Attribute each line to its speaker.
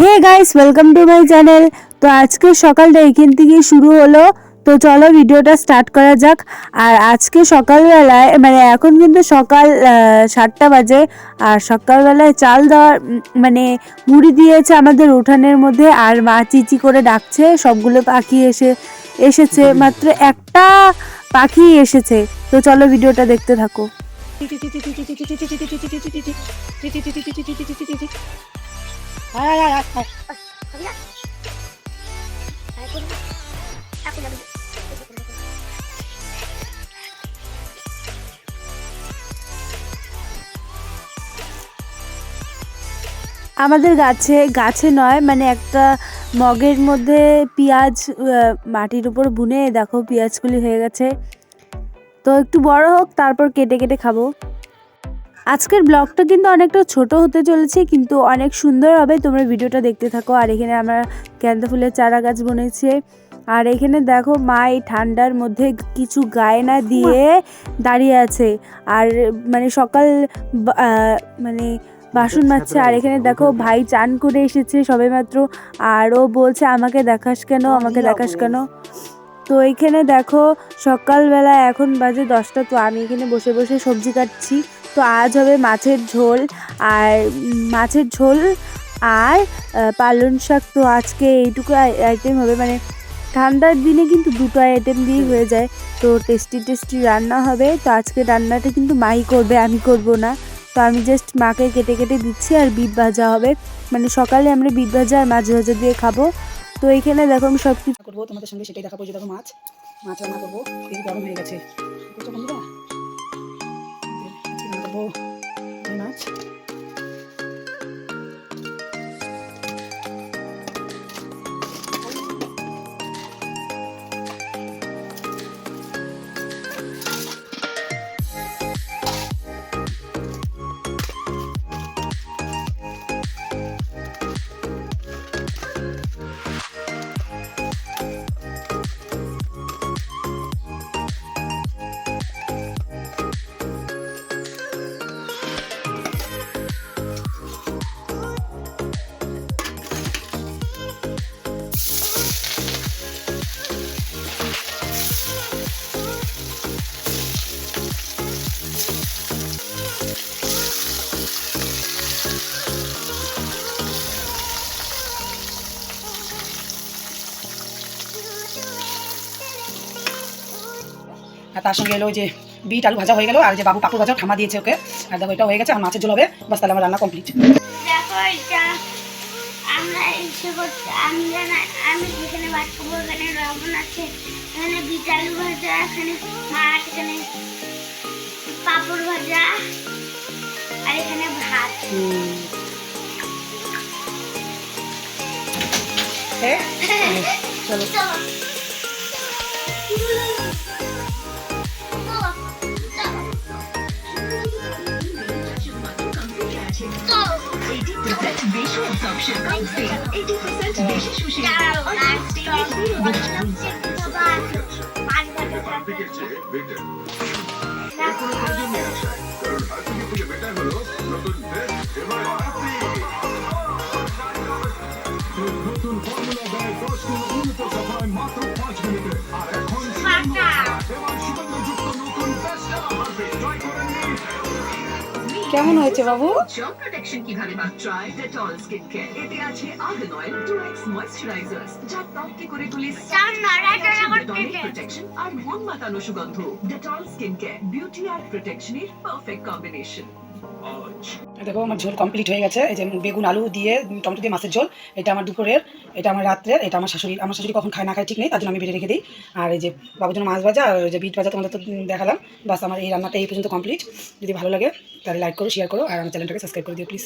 Speaker 1: Hey guys welcome to my channel তো আজকে সকালটা এখান থেকে শুরু হলো। তো চলো ভিডিওটা স্টার্ট করা যাক। আর আজকে সকালবেলায় মানে এখন কিন্তু সকাল সাতটা বাজে। আর সকালবেলায় চাল দেওয়ার মানে মুড়ি দিয়েছে আমাদের উঠানের মধ্যে। আর মা চিচি করে ডাকছে, সবগুলো পাখি এসে, এসেছে। মাত্র একটা পাখি এসেছে। তো চলো ভিডিওটা দেখতে থাকো। আমাদের গাছে গাছে নয় মানে একটা মগের মধ্যে পেঁয়াজ মাটির উপর বুনে, দেখো, পেঁয়াজগুলি হয়ে গেছে। তো একটু বড় হোক, তারপর কেটে কেটে খাব। আজকের ব্লগটা কিন্তু অনেকটা ছোট হতে চলেছে, কিন্তু অনেক সুন্দর হবে। তোমরা ভিডিওটা দেখতে থাকো। আর এখানে আমরা গ্যান্দা ফুলের চারা গাছ বনেছে। আর এখানে দেখো মা এই ঠান্ডার মধ্যে কিছু গায়ে না দিয়ে দাঁড়িয়ে আছে। আর মানে সকাল মানে বাসন মাজছে। আর এখানে দেখো ভাই চান করে এসেছে সবেমাত্র। আর ও বলছে, আমাকে দেখাস কেন? আমাকে দেখাস কেন? তো এইখানে দেখো সকালবেলা এখন বাজে দশটা তো আমি এখানে বসে বসে সবজি কাটছি। তো আজ হবে মাছের ঝোল আর মাছের ঝোল আর আহ, পালং শাক। তো আজকে এইটুকু আইটেম হবে। মানে ঠান্ডার দিনে কিন্তু দুটো আইটেম দিয়েই হয়ে যায়। তো টেস্টি টেস্টি রান্না হবে। তো আজকে রান্নাটা কিন্তু মাই করবে আমি করব না। তো আমি জাস্ট মাকে কেটে কেটে দিচ্ছি আর বিট ভাজা হবে। মানে সকালে আমরা বিট ভাজা আর মাছ ভাজা দিয়ে খাব। তো এইখানে দেখো আমি সব কিছু
Speaker 2: করব, তোমাদের সঙ্গে সেটাই দেখাবো, যে দেখো মাছ। মাছ রান্না করব তেল গরম হয়ে গেছে। বন্ধুরা মাছ। আর তার সঙ্গে এলো যে বিট আলু ভাজা হয়ে গেল আর যে বাবু পাপড় ভাজা ঠামা দিয়েছে ওকে। আর দেখো এটা হয়ে গেছে আর মাছের ঝোল হবে। বাস তাহলে আমার রান্না কমপ্লিট
Speaker 3: দেখো আমরা ইচ্ছে করছি। আমি আমি যেখানে বাদ করব এখানে লবণ আছে এখানে বিট আলু ভাজা এখানে মাছ এখানে পাঁপড় ভাজা আর এখানে ভাত।
Speaker 2: চলো
Speaker 3: চলো। চলো। দাঁড়াও, বাবা, পাঁচ ঘন্টা
Speaker 2: কেমন হয়েছে বাবু?
Speaker 4: জব প্রোটেকশন কীভাবে পান ট্রাই ডেটল স্কিন কেয়ার এতে আছে argan oil two X moisturisers যা ত্বককে করে তোলে
Speaker 3: চার নড়াচড়া
Speaker 4: প্রোটেকশন আর মন মাতানো সুগন্ধ ডেটল স্কিন কেয়ার বিউটি আর প্রোটেকশনের পারফেক্ট কম্বিনেশন
Speaker 2: দেখো আমার ঝোল কমপ্লিট হয়ে গেছে। এই যে বেগুন, আলু দিয়ে টমেটো দিয়ে মাছের ঝোল। এটা আমার দুপুরের, এটা আমার রাত্রের, এটা আমার শাশুড়ি আমার শাশুড়ি কখন খায় না খায় ঠিক নেই, তার জন্য আমি বেড়ে রেখে দিই। আর এই যে বাবুর জন্য মাছ ভাজা আর যে বিট ভাজা তোমাদের তো দেখালাম। বাস আমার এই রান্নাটা এই পর্যন্ত কমপ্লিট যদি ভালো লাগে তাহলে লাইক করো শেয়ার করো, আর আমার চ্যানেলটাকে সাবস্ক্রাইব করে দিও প্লিজ